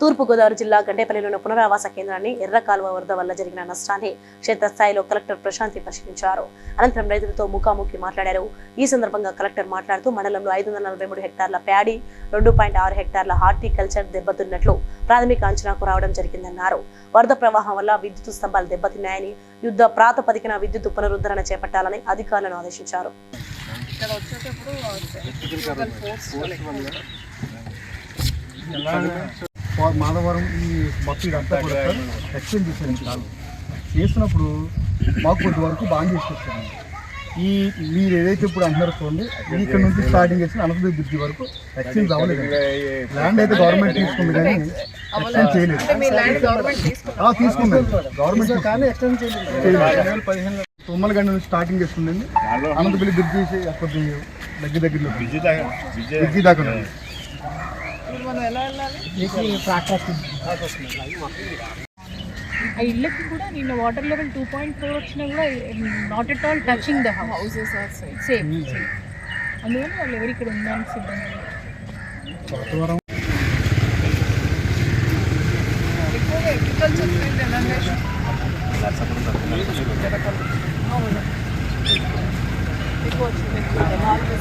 తూర్పుగోదావరి జిల్లా గండేపల్లిలోని పునరావాస కేంద్రాన్ని ఎర్ర కాలువ వరద వల్ల జరిగిన నష్టాన్ని క్షేత్రస్థాయిలో కలెక్టర్ ప్రశాంతి పరిశీలించారు అనంతరం రైతులతో ముఖాముఖి మాట్లాడారు ఈ సందర్భంగా కలెక్టర్ మాట్లాడుతూ మండలంలో ఐదు వందల నలభై మూడు హెక్టార్ల ప్యాడీ రెండు పాయింట్ ఆరు హెక్టార్ల హార్టికల్చర్ దెబ్బతిన్నట్లు ప్రాథమిక అంచనాకు రావడం జరిగిందన్నారు వరద ప్రవాహం వల్ల విద్యుత్ స్తంభాలు దెబ్బతిన్నాయని యుద్ధ ప్రాతపదికన విద్యుత్ పునరుద్ధరణ చేపట్టాలని అధికారులను ఆదేశించారు ఇక్కడ వచ్చేటప్పుడు మాధవరం ఈ మొత్తం ఇదంతా కూడా ఎక్స్ప్లెయిన్ చేశారు ఇంతకాలం చేసినప్పుడు మాకు కొద్దివరకు వరకు బాగా చేసుకొచ్చాను ఈ మీరు ఏదైతే ఇప్పుడు అంటున్నారు చూడండి ఇక్కడ నుంచి స్టార్టింగ్ చేసిన అనంతపురం బ్రిడ్జ్ వరకు ఎక్స్చేంజ్ అవ్వలేదు ల్యాండ్ అయితే గవర్నమెంట్ తీసుకుంది కానీ ఎక్స్చేంజ్ చేయలేదు తీసుకుంది గవర్నమెంట్ కానీ నుంచి స్టార్టింగ్ చేస్తుందండి అనంతపల్లి బ్రిడ్జ్ కొద్ది దగ్గర దగ్గరలో బ్రిడ్జి దాకా బ్రిడ్జి దాకా మనం ఎలా వెళ్ళాలి ఆ ఇళ్ళకి కూడా నిన్న water level two point four వచ్చినా కూడా not at all touching the houses are same same అందువల్ల వాళ్ళు ఎవరు ఇక్కడ ఉందని సిబ్బంది ఎక్కువ వచ్చింది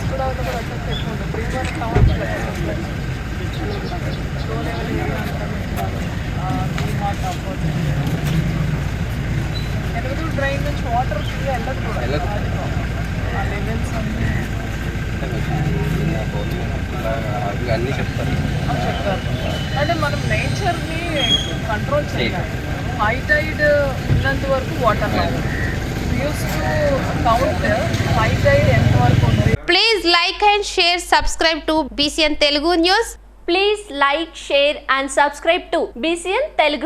కూడా ఎక్కువ ఉంటుంది ప్రీమియం కావాలి డ్రైన్ వాటర్ అంటే మనం నేచర్ని కంట్రోల్ చేయాలి హై టైడ్ ఉన్నంత వరకు వాటర్ కౌంట్ హై టైడ్ ఎంత వరకు please like and share subscribe to BCN Telugu news Please like, share and subscribe to BCN Telugu